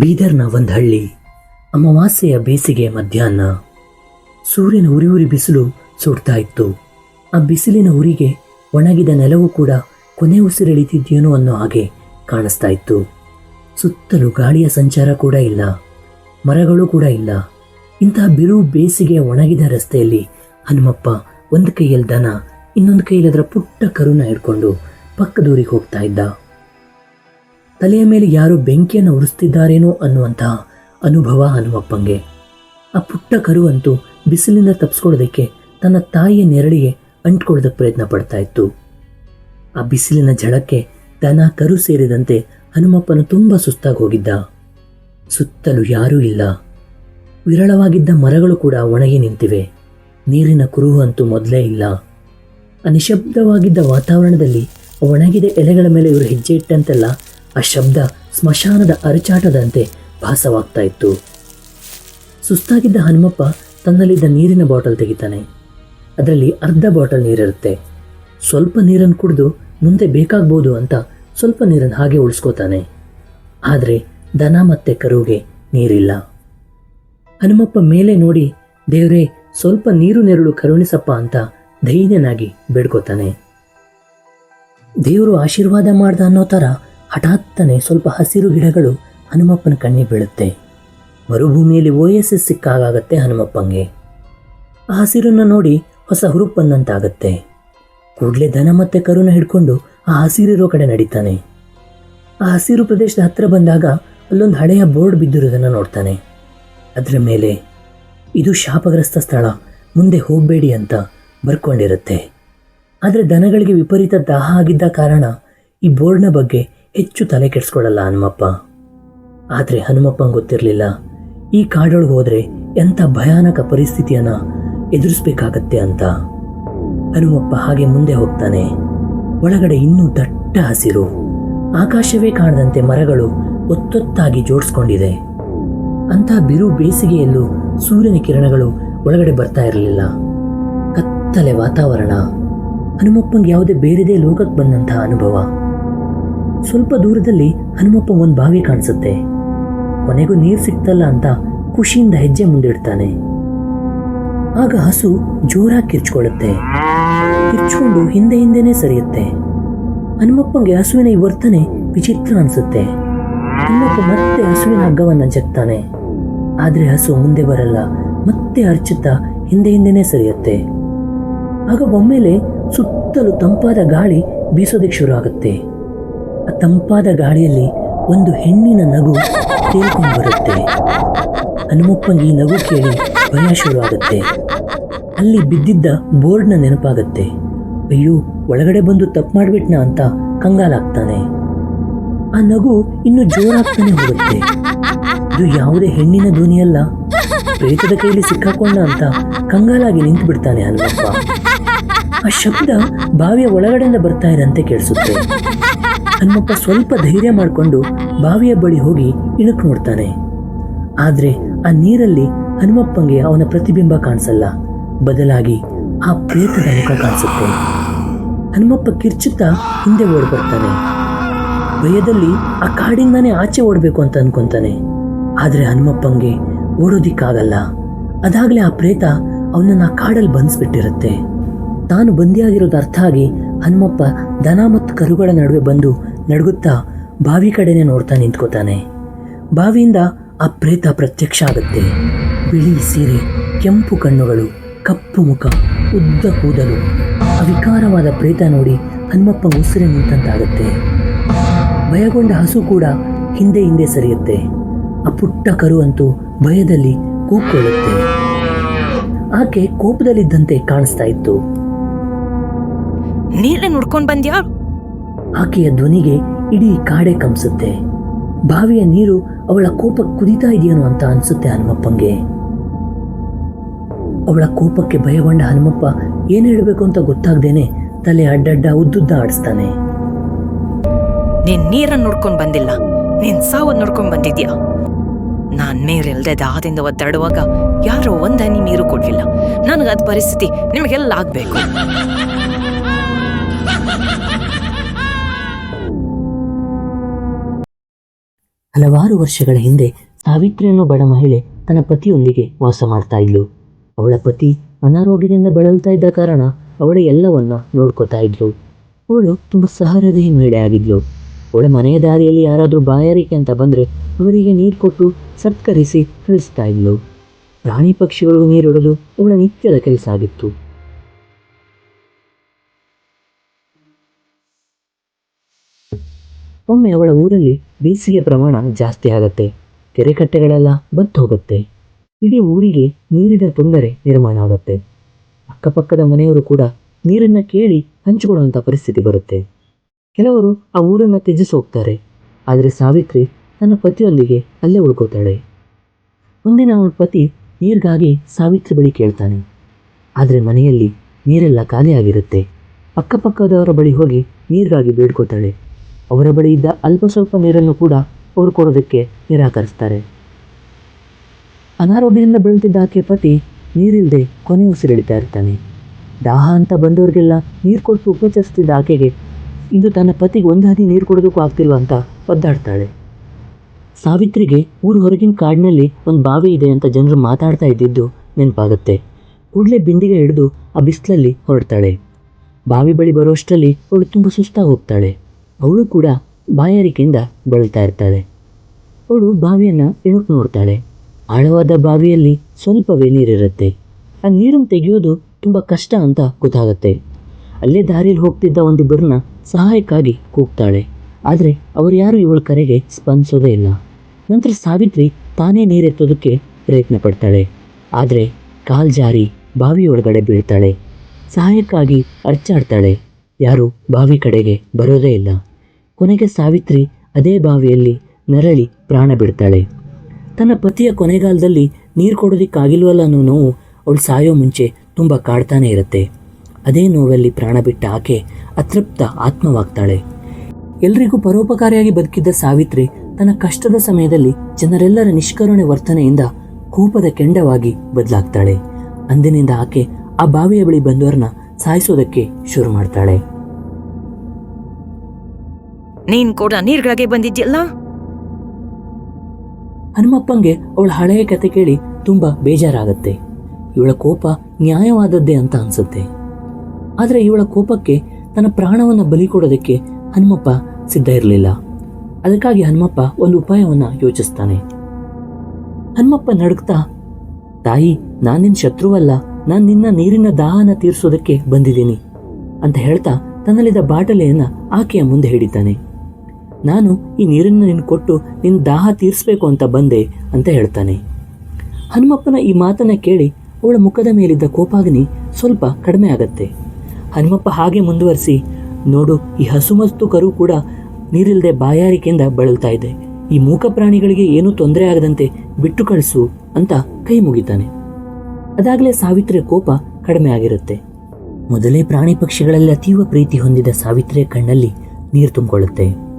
ಬೀದರ್ನ ಒಂದು ಹಳ್ಳಿ ಅಮಾವಾಸ್ಯೆಯ ಬೇಸಿಗೆ ಮಧ್ಯಾಹ್ನ. ಸೂರ್ಯನ ಉರಿ ಉರಿ ಬಿಸಿಲು ಸುಡ್ತಾ ಇತ್ತು. ಆ ಬಿಸಿಲಿನ ಉರಿಗೆ ಒಣಗಿದ ನೆಲವೂ ಕೂಡ ಕೊನೆ ಉಸಿರೆಳಿತಿದ್ಯೇನೋ ಅನ್ನೋ ಹಾಗೆ ಕಾಣಿಸ್ತಾ ಇತ್ತು. ಸುತ್ತಲೂ ಗಾಳಿಯ ಸಂಚಾರ ಕೂಡ ಇಲ್ಲ, ಮರಗಳು ಕೂಡ ಇಲ್ಲ. ಇಂತಹ ಬಿರು ಬೇಸಿಗೆಯ ಒಣಗಿದ ರಸ್ತೆಯಲ್ಲಿ ಹನುಮಪ್ಪ ಒಂದು ಕೈಯಲ್ಲಿ ದನ, ಇನ್ನೊಂದು ಕೈಯಲ್ಲಿ ಅದರ ಪುಟ್ಟ ಕರುನ ಹಿಡ್ಕೊಂಡು ಪಕ್ಕದೂರಿಗೆ ಹೋಗ್ತಾ ಇದ್ದ. ತಲೆಯ ಮೇಲೆ ಯಾರು ಬೆಂಕಿಯನ್ನು ಉರಿಸ್ತಿದ್ದಾರೇನೋ ಅನ್ನುವಂತಹ ಅನುಭವ ಹನುಮಪ್ಪಂಗೆ. ಆ ಪುಟ್ಟ ಕರುವಂತೂ ಬಿಸಿಲಿಂದ ತಪ್ಪಿಸ್ಕೊಳ್ಳೋದಕ್ಕೆ ತನ್ನ ತಾಯಿಯ ನೆರಳಿಗೆ ಅಂಟ್ಕೊಳ್ಳೋದಕ್ಕೆ ಪ್ರಯತ್ನ ಪಡ್ತಾ ಇತ್ತು. ಆ ಬಿಸಿಲಿನ ಝಳಕ್ಕೆ ದನ ಕರು ಸೇರಿದಂತೆ ಹನುಮಪ್ಪನು ತುಂಬ ಸುಸ್ತಾಗಿ ಹೋಗಿದ್ದ. ಸುತ್ತಲೂ ಯಾರೂ ಇಲ್ಲ. ವಿರಳವಾಗಿದ್ದ ಮರಗಳು ಕೂಡ ಒಣಗಿ ನಿಂತಿವೆ. ನೀರಿನ ಕುರುಹು ಅಂತೂ ಮೊದಲೇ ಇಲ್ಲ. ಅನಿಶಬ್ದವಾಗಿದ್ದ ನಿಶಬ್ದವಾಗಿದ್ದ ವಾತಾವರಣದಲ್ಲಿ ಒಣಗಿದ ಎಲೆಗಳ ಮೇಲೆ ಇವರು ಹೆಜ್ಜೆ ಇಟ್ಟಂತೆಲ್ಲ ಆ ಶಬ್ದ ಸ್ಮಶಾನದ ಅರಚಾಟದಂತೆ ಭಾಸವಾಗ್ತಾ ಇತ್ತು. ಸುಸ್ತಾಗಿದ್ದ ಹನುಮಪ್ಪ ತನ್ನಲ್ಲಿದ್ದ ನೀರಿನ ಬಾಟಲ್ ತೆಗಿತಾನೆ. ಅದರಲ್ಲಿ ಅರ್ಧ ಬಾಟಲ್ ನೀರಿರುತ್ತೆ. ಸ್ವಲ್ಪ ನೀರನ್ನು ಕುಡಿದು ಮುಂದೆ ಬೇಕಾಗ್ಬೋದು ಅಂತ ಸ್ವಲ್ಪ ನೀರನ್ನು ಹಾಗೆ ಉಳಿಸ್ಕೋತಾನೆ. ಆದರೆ ದನ ಮತ್ತೆ ಕರುವಿಗೆ ನೀರಿಲ್ಲ. ಹನುಮಪ್ಪ ಮೇಲೆ ನೋಡಿ, ದೇವರೇ, ಸ್ವಲ್ಪ ನೀರು ನೆರಳು ಕರುಣಿಸಪ್ಪ ಅಂತ ಧೈರ್ಯನಾಗಿ ಬೇಡ್ಕೋತಾನೆ. ದೇವರು ಆಶೀರ್ವಾದ ಮಾಡ್ದ ಅನ್ನೋ ಥರ ಹಠಾತ್ತನೆ ಸ್ವಲ್ಪ ಹಸಿರು ಗಿಡಗಳು ಹನುಮಪ್ಪನ ಕಣ್ಣಿ ಬೀಳುತ್ತೆ. ಮರುಭೂಮಿಯಲ್ಲಿ ಓ ಎಸ್ ಎಸ್ ಸಿಕ್ಕಾಗತ್ತೆ ಹನುಮಪ್ಪಂಗೆ. ಆ ಹಸಿರನ್ನು ನೋಡಿ ಹೊಸ ಹುರುಪ್ ಬಂದಂತಾಗತ್ತೆ. ಕೂಡಲೇ ದನ ಮತ್ತೆ ಕರುನ ಹಿಡ್ಕೊಂಡು ಆ ಹಸಿರಿರೋ ಕಡೆ ನಡೀತಾನೆ. ಆ ಹಸಿರು ಪ್ರದೇಶದ ಹತ್ತಿರ ಬಂದಾಗ ಅಲ್ಲೊಂದು ಹಳೆಯ ಬೋರ್ಡ್ ಬಿದ್ದಿರೋದನ್ನು ನೋಡ್ತಾನೆ. ಅದರ ಮೇಲೆ, ಇದು ಶಾಪಗ್ರಸ್ತ ಸ್ಥಳ, ಮುಂದೆ ಹೋಗಬೇಡಿ ಅಂತ ಬರ್ಕೊಂಡಿರುತ್ತೆ. ಆದರೆ ದನಗಳಿಗೆ ವಿಪರೀತ ದಾಹ ಆಗಿದ್ದ ಕಾರಣ ಈ ಬೋರ್ಡ್ನ ಬಗ್ಗೆ ಹೆಚ್ಚು ತಲೆ ಕೆಡಿಸ್ಕೊಳ್ಳಲ್ಲ ಹನುಮಪ್ಪ. ಆದರೆ ಹನುಮಪ್ಪಂಗೆ ಗೊತ್ತಿರಲಿಲ್ಲ, ಈ ಕಾಡೊಳಗೆ ಹೋದರೆ ಎಂಥ ಭಯಾನಕ ಪರಿಸ್ಥಿತಿಯನ್ನು ಎದುರಿಸ್ಬೇಕಾಗತ್ತೆ ಅಂತ. ಹನುಮಪ್ಪ ಹಾಗೆ ಮುಂದೆ ಹೋಗ್ತಾನೆ. ಒಳಗಡೆ ಇನ್ನೂ ದಟ್ಟ ಹಸಿರು, ಆಕಾಶವೇ ಕಾಣದಂತೆ ಮರಗಳು ಒತ್ತೊತ್ತಾಗಿ ಜೋಡಿಸ್ಕೊಂಡಿದೆ. ಅಂಥ ಬಿರು ಬೇಸಿಗೆಯಲ್ಲೂ ಸೂರ್ಯನ ಕಿರಣಗಳು ಒಳಗಡೆ ಬರ್ತಾ ಇರಲಿಲ್ಲ. ಕತ್ತಲೆ ವಾತಾವರಣ. ಹನುಮಪ್ಪಂಗೆ ಯಾವುದೇ ಬೇರೆದೇ ಲೋಕಕ್ಕೆ ಬಂದಂತಹ ಅನುಭವ. ಸ್ವಲ್ಪ ದೂರದಲ್ಲಿ ಹನುಮಪ್ಪ ಒಂದು ಬಾವಿ ಕಾಣಿಸುತ್ತೆ. ಕೊನೆಗೂ ನೀರು ಸಿಗ್ತಲ್ಲ ಅಂತ ಖುಷಿಯಿಂದ ಹೆಜ್ಜೆ ಮುಂದಿಡ್ತಾನೆ. ಆಗ ಹಸು ಜೋರಾಗಿ ಕಿರ್ಚ್ಕೊಳ್ಳುತ್ತೆ. ಕಿರ್ಚ್ಕೊಂಡು ಹಿಂದೆ ಹಿಂದೆನೇ ಸರಿಯುತ್ತೆ. ಹನುಮಪ್ಪಂಗೆ ಹಸುವಿನ ಈ ವರ್ತನೆ ವಿಚಿತ್ರ ಅನಿಸುತ್ತೆ. ಹನುಮಪ್ಪ ಮತ್ತೆ ಹಸುವಿನ ಹಗ್ಗವನ್ನು ಜಗ್ತಾನೆ. ಆದರೆ ಹಸು ಮುಂದೆ ಬರಲ್ಲ, ಮತ್ತೆ ಅರ್ಚುತ್ತಾ ಹಿಂದೆ ಹಿಂದೆನೇ ಸರಿಯುತ್ತೆ. ಆಗ ಒಮ್ಮೆಲೆ ಸುತ್ತಲೂ ತಂಪಾದ ಗಾಳಿ ಬೀಸೋದಕ್ಕೆ ಶುರು ಆಗುತ್ತೆ ಆ ತಂಪಾದ ಗಾಳಿಯಲ್ಲಿ ಒಂದು ಹೆಣ್ಣಿನ ನಗು ತೇಲ್ಕೊಂಡು ಬರುತ್ತೆ. ಹನುಮಪ್ಪಂಗೆ ಈ ನಗು ಕೇಳಿ ಭಯ ಶುರುವಾಗುತ್ತೆ. ಅಲ್ಲಿ ಬಿದ್ದಿದ್ದ ಬೋರ್ಡ್ನ ನೆನಪಾಗತ್ತೆ. ಅಯ್ಯೋ, ಒಳಗಡೆ ಬಂದು ತಪ್ಪು ಮಾಡ್ಬಿಟ್ನಾ ಅಂತ ಕಂಗಾಲಾಗ್ತಾನೆ ಆ ನಗು ಇನ್ನು ಜೋರಾಗ್ತಾನೆ ಹೋಗುತ್ತೆ. ಇದು ಯಾವುದೇ ಹೆಣ್ಣಿನ ಧ್ವನಿಯಲ್ಲ. ಪ್ರೇತದ ಕೈಲಿ ಸಿಕ್ಕಾಕೊಂಡ ಅಂತ ಕಂಗಾಲಾಗಿ ನಿಂತು ಬಿಡ್ತಾನೆ ಹನುಮಪ್ಪ. ಆ ಶಬ್ದ ಬಾವಿಯ ಒಳಗಡೆಯಿಂದ ಬರ್ತಾ ಇರಂತೆ ಕೇಳಿಸುತ್ತೆ. ಹನುಮಪ್ಪ ಸ್ವಲ್ಪ ಧೈರ್ಯ ಮಾಡಿಕೊಂಡು ಬಾವಿಯ ಬಳಿ ಹೋಗಿ ಇಣುಕ್ ನೋಡ್ತಾನೆ. ಆದ್ರೆ ಆ ನೀರಲ್ಲಿ ಹನುಮಪ್ಪಂಗೆ ಅವನ ಪ್ರತಿಬಿಂಬ ಕಾಣಿಸಲ್ಲ. ಬದಲಾಗಿ ಆ ಪ್ರೇತದ ಮುಖ ಕಾಣಿಸುತ್ತೆ. ಹನುಮಪ್ಪ ಕಿರ್ಚುತ್ತಾ ಹಿಂದೆ ಓಡ್ ಬರ್ತಾನೆ. ಭಯದಲ್ಲಿ ಆ ಕಾಡಿಂದಾನೇ ಆಚೆ ಓಡಬೇಕು ಅಂತ ಅನ್ಕೊಂತಾನೆ. ಆದ್ರೆ ಹನುಮಪ್ಪಂಗೆ ಓಡೋದಿಕ್ಕಾಗಲ್ಲ. ಅದಾಗಲೇ ಆ ಪ್ರೇತ ಅವನನ್ನು ಆ ಕಾಡಲ್ಲಿ ಬಂಧಿಸ್ಬಿಟ್ಟಿರುತ್ತೆ ತಾನು ಬಂದಿಯಾಗಿರೋದು ಅರ್ಥ ಆಗಿ ಹನುಮಪ್ಪ ದನ ಮತ್ತು ಕರುಗಳ ನಡುವೆ ಬಂದು ನಡುಗುತ್ತಾ ಬಾವಿ ಕಡೆನೆ ನೋಡ್ತಾ ನಿಂತ್ಕೋತಾನೆ. ಬಾವಿಯಿಂದ ಆ ಪ್ರೇತ ಪ್ರತ್ಯಕ್ಷ ಆಗುತ್ತೆ. ಬಿಳಿ ಸೀರೆ, ಕೆಂಪು ಕಣ್ಣುಗಳು, ಕಪ್ಪು ಮುಖ, ಉದ್ದ ಕೂದಲು. ಅವಿಕಾರವಾದ ವಿಕಾರವಾದ ಪ್ರೇತ ನೋಡಿ ಹನುಮಪ್ಪ ಉಸಿರೆ ನಿಂತಂತಾಗುತ್ತೆ. ಭಯಗೊಂಡ ಹಸು ಕೂಡ ಹಿಂದೆ ಹಿಂದೆ ಸರಿಯುತ್ತೆ. ಆ ಪುಟ್ಟ ಕರು ಅಂತೂ ಭಯದಲ್ಲಿ ಕೂಕ್ಕೊಳ್ಳುತ್ತೆ ಆಕೆ ಕೋಪದಲ್ಲಿದ್ದಂತೆ ಕಾಣಿಸ್ತಾ ಇತ್ತು. ನೀರೇ ನೋಡ್ಕೊಂಡ್ ಬಂದ್ಯಾ? ಆಕೆಯ ಧ್ವನಿಗೆ ಇಡೀ ಕಾಡೆ ಕಂಪಿಸುತ್ತೆ ಬಾವಿಯ ನೀರು ಅವಳ ಕೋಪ ಕುದಿತಾ ಇದೆಯೇನೋ ಅಂತ ಅನ್ಸುತ್ತೆ ಹನುಮಪ್ಪಂಗೆ. ಅವಳ ಕೋಪಕ್ಕೆ ಭಯಗೊಂಡ ಹನುಮಪ್ಪ ಏನು ಹೇಳಬೇಕು ಅಂತ ಗೊತ್ತಾಗ್ದೇನೆ ತಲೆ ಅಡ್ಡಡ್ಡ ಉದ್ದುದ್ದ ಆಡಿಸ್ತಾನೆ. ನೀನ್ ನೀರನ್ನು ನೋಡ್ಕೊಂಡ್ ಬಂದಿಲ್ಲ. ನೀನ್ ಸಾವನ್ನ ನೋಡ್ಕೊಂಡ್ ಬಂದಿದ್ಯಾ? ನಾನ್ ಮೇರೆಲ್ದೆ ದಾಹದಿಂದ ಒದ್ದಾಡುವಾಗ ಯಾರೋ ಒಂದ್ ಹನಿ ನೀರು ಕೊಡ್ಲಿಲ್ಲ. ನನಗದ್ ಪರಿಸ್ಥಿತಿ ನಿಮಗೆಲ್ಲ ಆಗ್ಬೇಕು. ಹಲವಾರು ವರ್ಷಗಳ ಹಿಂದೆ ಸಾವಿತ್ರಿ ಅನ್ನೋ ಬಡ ಮಹಿಳೆ ತನ್ನ ಪತಿಯೊಂದಿಗೆ ವಾಸ ಮಾಡ್ತಾ ಇದ್ಲು. ಅವಳ ಪತಿ ಅನಾರೋಗ್ಯದಿಂದ ಬಳಲ್ತಾ ಇದ್ದ ಕಾರಣ ಅವಳ ಎಲ್ಲವನ್ನ ನೋಡ್ಕೋತಾ ಇದ್ಲು. ಅವಳು ತುಂಬ ಸಹೃದಯಿ ಮಹಿಳೆ ಆಗಿದ್ಲು. ಅವಳ ಮನೆಯ ದಾರಿಯಲ್ಲಿ ಯಾರಾದರೂ ಬಾಯಾರಿಕೆ ಅಂತ ಬಂದರೆ ಅವರಿಗೆ ನೀರು ಕೊಟ್ಟು ಸತ್ಕರಿಸಿ ಕಳಿಸ್ತಾ ಇದ್ಲು. ಪ್ರಾಣಿ ಪಕ್ಷಿಗಳು ನೀರಿಡಲು ಅವಳ ನಿತ್ಯದ ಕೆಲಸ ಆಗಿತ್ತು. ಒಮ್ಮೆ ಅವಳ ಊರಲ್ಲಿ ಬೇಸಿಗೆ ಪ್ರಮಾಣ ಜಾಸ್ತಿ ಆಗತ್ತೆ. ಕೆರೆ ಕಟ್ಟೆಗಳೆಲ್ಲ ಬತ್ತು ಹೋಗುತ್ತೆ. ಇಡೀ ಊರಿಗೆ ನೀರಿನ ತೊಂದರೆ ನಿರ್ಮಾಣ ಆಗುತ್ತೆ. ಅಕ್ಕಪಕ್ಕದ ಮನೆಯವರು ಕೂಡ ನೀರನ್ನ ಕೇಳಿ ಹಂಚಿಕೊಳ್ಳುವಂಥ ಪರಿಸ್ಥಿತಿ ಬರುತ್ತೆ. ಕೆಲವರು ಆ ಊರನ್ನ ತ್ಯಜಿಸಿ ಹೋಗ್ತಾರೆ. ಆದರೆ ಸಾವಿತ್ರಿ ತನ್ನ ಪತಿಯೊಂದಿಗೆ ಅಲ್ಲೇ ಉಳ್ಕೋತಾಳೆ. ಒಂದಿನ ಅವನ ಪತಿ ನೀರಿಗಾಗಿ ಸಾವಿತ್ರಿ ಬಳಿ ಕೇಳ್ತಾನೆ. ಆದರೆ ಮನೆಯಲ್ಲಿ ನೀರೆಲ್ಲ ಖಾಲಿಯಾಗಿರುತ್ತೆ. ಅಕ್ಕಪಕ್ಕದವರ ಬಳಿ ಹೋಗಿ ನೀರಿಗಾಗಿ ಬೇಡ್ಕೋತಾಳೆ. ಅವರ ಬಳಿ ಇದ್ದ ಅಲ್ಪ ಸ್ವಲ್ಪ ನೀರನ್ನು ಕೂಡ ಅವರು ಕೊಡೋದಕ್ಕೆ ನಿರಾಕರಿಸ್ತಾರೆ. ಅನಾರೋಗ್ಯದಿಂದ ಬೆಳೆದಿದ್ದ ಆಕೆ ಪತಿ ನೀರಿಲ್ಲದೆ ಕೊನೆ ಉಸಿರೆಳಿತಾ ಇರ್ತಾನೆ. ದಾಹ ಅಂತ ಬಂದವರಿಗೆಲ್ಲ ನೀರು ಕೊಟ್ಟು ಉಪಚರಿಸ್ತಿದ್ದ ಆಕೆಗೆ ಇಂದು ತನ್ನ ಪತಿಗೆ ಒಂದು ಹನಿ ನೀರು ಕೊಡೋದಕ್ಕೂ ಆಗ್ತಿಲ್ವ ಅಂತ ಒದ್ದಾಡ್ತಾಳೆ. ಸಾವಿತ್ರಿಗೆ ಊರು ಹೊರಗಿನ ಕಾಡಿನಲ್ಲಿ ಒಂದು ಬಾವಿ ಇದೆ ಅಂತ ಜನರು ಮಾತಾಡ್ತಾ ಇದ್ದಿದ್ದು ನೆನಪಾಗುತ್ತೆ. ಕೂಡಲೇ ಬಿಂದಿಗೆ ಹಿಡಿದು ಆ ಬಿಸಿಲಲ್ಲಿ ಹೊರಡ್ತಾಳೆ. ಬಾವಿ ಬಳಿ ಬರೋಷ್ಟರಲ್ಲಿ ಅವಳು ತುಂಬ ಸುಸ್ತಾಗಿ ಹೋಗ್ತಾಳೆ. ಅವಳು ಕೂಡ ಬಾಯಾರಿಕೆಯಿಂದ ಬಳಲ್ತಾ ಇರ್ತಾಳೆ. ಅವಳು ಬಾವಿಯನ್ನು ಇಳಕ್ ನೋಡ್ತಾಳೆ. ಆಳವಾದ ಬಾವಿಯಲ್ಲಿ ಸ್ವಲ್ಪವೇ ನೀರಿರುತ್ತೆ. ಆ ನೀರನ್ನು ತೆಗೆಯೋದು ತುಂಬ ಕಷ್ಟ ಅಂತ ಗೊತ್ತಾಗುತ್ತೆ. ಅಲ್ಲೇ ದಾರಿಯಲ್ಲಿ ಹೋಗ್ತಿದ್ದ ಒಂದಿಬ್ಬರನ್ನ ಸಹಾಯಕ್ಕಾಗಿ ಕೂಗ್ತಾಳೆ. ಆದರೆ ಅವರು ಯಾರು ಇವಳ ಕರೆಗೆ ಸ್ಪಂದಿಸೋದೇ ಇಲ್ಲ. ನಂತರ ಸಾವಿತ್ರಿ ತಾನೇ ನೀರೆತ್ತೋದಕ್ಕೆ ಪ್ರಯತ್ನ ಪಡ್ತಾಳೆ. ಆದರೆ ಕಾಲ್ ಜಾರಿ ಬಾವಿಯೊಳಗಡೆ ಬೀಳ್ತಾಳೆ. ಸಹಾಯಕ್ಕಾಗಿ ಅರ್ಚಾಡ್ತಾಳೆ. ಯಾರು ಬಾವಿ ಕಡೆಗೆ ಬರೋದೇ ಇಲ್ಲ. ಕೊನೆಗೆ ಸಾವಿತ್ರಿ ಅದೇ ಬಾವಿಯಲ್ಲಿ ನರಳಿ ಪ್ರಾಣ ಬಿಡ್ತಾಳೆ. ತನ್ನ ಪತಿಯ ಕೊನೆಗಾಲದಲ್ಲಿ ನೀರು ಕೊಡೋದಕ್ಕಾಗಿಲ್ವಲ್ಲ ಅನ್ನೋ ನೋವು ಅವಳು ಸಾಯೋ ಮುಂಚೆ ತುಂಬ ಕಾಡ್ತಾನೆ ಇರುತ್ತೆ. ಅದೇ ನೋವಲ್ಲಿ ಪ್ರಾಣ ಬಿಟ್ಟ ಆಕೆ ಅತೃಪ್ತ ಆತ್ಮವಾಗ್ತಾಳೆ. ಎಲ್ರಿಗೂ ಪರೋಪಕಾರಿಯಾಗಿ ಬದುಕಿದ್ದ ಸಾವಿತ್ರಿ ತನ್ನ ಕಷ್ಟದ ಸಮಯದಲ್ಲಿ ಜನರೆಲ್ಲರ ನಿಷ್ಕರುಣೆ ವರ್ತನೆಯಿಂದ ಕೋಪದ ಕೆಂಡವಾಗಿ ಬದಲಾಗ್ತಾಳೆ. ಅಂದಿನಿಂದ ಆಕೆ ಆ ಬಾವಿಯ ಬಳಿ ಬಂದವರನ್ನ ಸಾಯಿಸೋದಕ್ಕೆ ಶುರು ಮಾಡ್ತಾಳೆ. ನೀನ್ ಕೂಡ ನೀರ್ಗಳಿಗೆ ಬಂದಿದ್ಯಲ್ಲ? ಹನುಮಪ್ಪಂಗೆ ಅವಳ ಹಳೆಯ ಕತೆ ಕೇಳಿ ತುಂಬಾ ಬೇಜಾರಾಗತ್ತೆ. ಇವಳ ಕೋಪ ನ್ಯಾಯವಾದದ್ದೇ ಅಂತ ಅನ್ಸುತ್ತೆ. ಆದರೆ ಇವಳ ಕೋಪಕ್ಕೆ ತನ್ನ ಪ್ರಾಣವನ್ನ ಬಲಿ ಕೊಡೋದಕ್ಕೆ ಹನುಮಪ್ಪ ಸಿದ್ಧ ಇರಲಿಲ್ಲ. ಅದಕ್ಕಾಗಿ ಹನುಮಪ್ಪ ಒಂದು ಉಪಾಯವನ್ನ ಯೋಚಿಸ್ತಾನೆ. ಹನುಮಪ್ಪ ನಡುಕ್ತಾ ತಾಯಿ ನಾನಿನ್ ಶತ್ರುವಲ್ಲ. ನಾನು ನಿನ್ನ ನೀರಿನ ದಾಹನ ತೀರಿಸೋದಕ್ಕೆ ಬಂದಿದ್ದೀನಿ ಅಂತ ಹೇಳ್ತಾ ತನ್ನಲ್ಲಿದ್ದ ಬಾಟಲೆಯನ್ನು ಆಕೆಯ ಮುಂದೆ ಹಿಡಿತಾನೆ. ನಾನು ಈ ನೀರನ್ನು ನಿನ್ನ ಕೊಟ್ಟು ನಿನ್ನ ದಾಹ ತೀರಿಸ್ಬೇಕು ಅಂತ ಬಂದೆ ಅಂತ ಹೇಳ್ತಾನೆ. ಹನುಮಪ್ಪನ ಈ ಮಾತನ್ನು ಕೇಳಿ ಅವಳ ಮುಖದ ಮೇಲಿದ್ದ ಕೋಪಾಗ್ನಿ ಸ್ವಲ್ಪ ಕಡಿಮೆ ಆಗತ್ತೆ. ಹನುಮಪ್ಪ ಹಾಗೆ ಮುಂದುವರಿಸಿ, ನೋಡು, ಈ ಹಸುಮಸ್ತು ಕರು ಕೂಡ ನೀರಿಲ್ಲದೆ ಬಾಯಾರಿಕೆಯಿಂದ ಬಳಲ್ತಾ ಇದೆ. ಈ ಮೂಕ ಪ್ರಾಣಿಗಳಿಗೆ ಏನೂ ತೊಂದರೆ ಆಗದಂತೆ ಬಿಟ್ಟು ಕಳಿಸು ಅಂತ ಕೈ ಮುಗಿತಾನೆ. ಅದಾಗಲೇ ಸಾವಿತ್ರಿಯ ಕೋಪ ಕಡಿಮೆ ಆಗಿರುತ್ತೆ. ಮೊದಲೇ ಪ್ರಾಣಿ ಪಕ್ಷಿಗಳಲ್ಲಿ ಅತೀವ ಪ್ರೀತಿ ಹೊಂದಿದ ಸಾವಿತ್ರಿಯ ಕಣ್ಣಲ್ಲಿ ನೀರು ತುಂಬಿಕೊಳ್ಳುತ್ತೆ.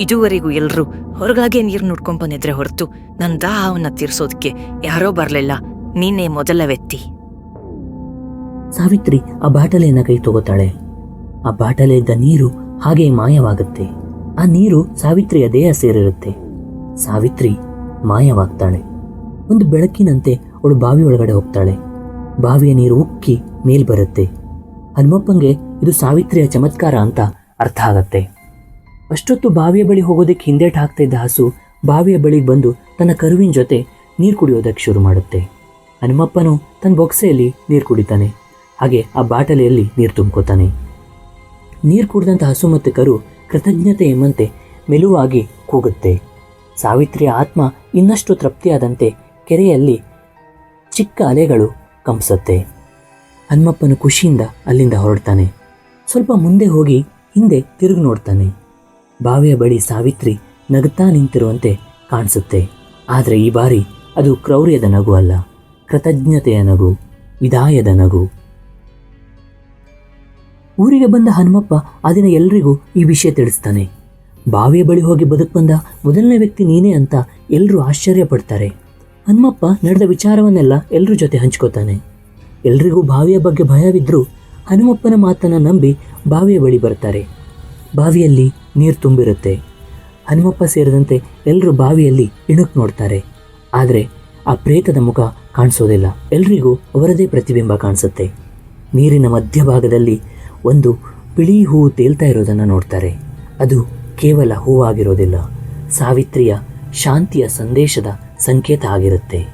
ಇದುವರೆಗೂ ಎಲ್ರೂ ಹೊರಗಾಗೆ ನೀರು ನೋಡ್ಕೊಂಡ್ ಬಂದಿದ್ರೆ ಹೊರತು ನನ್ನ ದಾಹವನ್ನ ತೀರ್ಸೋದಕ್ಕೆ ಯಾರೋ ಬರ್ಲಿಲ್ಲ. ನೀನೇ ಮೊದಲ ವ್ಯಕ್ತಿ. ಸಾವಿತ್ರಿ ಆ ಬಾಟಲಿಯನ್ನ ಕೈ ತಗೋತಾಳೆ. ಆ ಬಾಟಲಿಯಿದ್ದ ನೀರು ಹಾಗೆ ಮಾಯವಾಗುತ್ತೆ. ಆ ನೀರು ಸಾವಿತ್ರಿಯ ದೇಹ ಸೇರಿರುತ್ತೆ. ಸಾವಿತ್ರಿ ಮಾಯವಾಗ್ತಾಳೆ. ಒಂದು ಬೆಳಕಿನಂತೆ ಅವಳು ಬಾವಿ ಒಳಗಡೆ ಹೋಗ್ತಾಳೆ. ಬಾವಿಯ ನೀರು ಉಕ್ಕಿ ಮೇಲ್ ಬರುತ್ತೆ ಹನುಮಪ್ಪಂಗೆ ಇದು ಸಾವಿತ್ರಿಯ ಚಮತ್ಕಾರ ಅಂತ ಅರ್ಥ ಆಗತ್ತೆ. ಅಷ್ಟೊತ್ತು ಬಾವಿಯ ಬಳಿ ಹೋಗೋದಕ್ಕೆ ಹಿಂದೇಟ್ ಹಾಕ್ತಾ ಇದ್ದ ಹಸು ಬಾವಿಯ ಬಳಿಗೆ ಬಂದು ತನ್ನ ಕರುವಿನ ಜೊತೆ ನೀರು ಕುಡಿಯೋದಕ್ಕೆ ಶುರು ಮಾಡುತ್ತೆ. ಹನುಮಪ್ಪನು ತನ್ನ ಬೊಕ್ಸೆಯಲ್ಲಿ ನೀರು ಕುಡಿತಾನೆ. ಹಾಗೆ ಆ ಬಾಟಲಿಯಲ್ಲಿ ನೀರು ತುಂಬ್ಕೋತಾನೆ. ನೀರು ಕುಡಿದಂಥ ಹಸು ಮತ್ತು ಕರು ಕೃತಜ್ಞತೆ ಎಂಬಂತೆ ಮೆಲುವಾಗಿ ಕೂಗುತ್ತೆ. ಸಾವಿತ್ರಿಯ ಆತ್ಮ ಇನ್ನಷ್ಟು ತೃಪ್ತಿಯಾದಂತೆ ಕೆರೆಯಲ್ಲಿ ಚಿಕ್ಕ ಅಲೆಗಳು ಕಂಪಿಸುತ್ತೆ ಹನುಮಪ್ಪನು ಖುಷಿಯಿಂದ ಅಲ್ಲಿಂದ ಹೊರಡ್ತಾನೆ. ಸ್ವಲ್ಪ ಮುಂದೆ ಹೋಗಿ ಹಿಂದೆ ತಿರುಗಿ ನೋಡ್ತಾನೆ. ಬಾವಿಯ ಬಳಿ ಸಾವಿತ್ರಿ ನಗುತ್ತಾ ನಿಂತಿರುವಂತೆ ಕಾಣಿಸುತ್ತೆ. ಆದರೆ ಈ ಬಾರಿ ಅದು ಕ್ರೌರ್ಯದ ನಗು ಅಲ್ಲ, ಕೃತಜ್ಞತೆಯ ನಗು, ವಿದಾಯದ ನಗು. ಊರಿಗೆ ಬಂದ ಹನುಮಪ್ಪ ಆ ದಿನ ಎಲ್ರಿಗೂ ಈ ವಿಷಯ ತಿಳಿಸ್ತಾನೆ. ಬಾವಿಯ ಬಳಿ ಹೋಗಿ ಬದುಕು ಬಂದ ಮೊದಲನೇ ವ್ಯಕ್ತಿ ನೀನೇ ಅಂತ ಎಲ್ಲರೂ ಆಶ್ಚರ್ಯ ಪಡ್ತಾರೆ ಹನುಮಪ್ಪ ನಡೆದ ವಿಚಾರವನ್ನೆಲ್ಲ ಎಲ್ಲರ ಜೊತೆ ಹಂಚ್ಕೋತಾನೆ. ಎಲ್ರಿಗೂ ಬಾವಿಯ ಬಗ್ಗೆ ಭಯವಿದ್ರೂ ಹನುಮಪ್ಪನ ಮಾತನ್ನ ನಂಬಿ ಬಾವಿಯ ಬಳಿ ಬರ್ತಾರೆ. ಬಾವಿಯಲ್ಲಿ ನೀರು ತುಂಬಿರುತ್ತೆ. ಹನುಮಪ್ಪ ಸೇರಿದಂತೆ ಎಲ್ಲರೂ ಬಾವಿಯಲ್ಲಿ ಇಣುಕ್ ನೋಡ್ತಾರೆ. ಆದರೆ ಆ ಪ್ರೇತದ ಮುಖ ಕಾಣಿಸೋದಿಲ್ಲ. ಎಲ್ರಿಗೂ ಅವರದೇ ಪ್ರತಿಬಿಂಬ ಕಾಣಿಸುತ್ತೆ. ನೀರಿನ ಮಧ್ಯಭಾಗದಲ್ಲಿ ಒಂದು ಬಿಳಿ ಹೂವು ತೇಲ್ತಾ ಇರೋದನ್ನು ನೋಡ್ತಾರೆ. ಅದು ಕೇವಲ ಹೂವಾಗಿರೋದಿಲ್ಲ. ಸಾವಿತ್ರಿಯ ಶಾಂತಿಯ ಸಂದೇಶದ ಸಂಕೇತ ಆಗಿರುತ್ತೆ.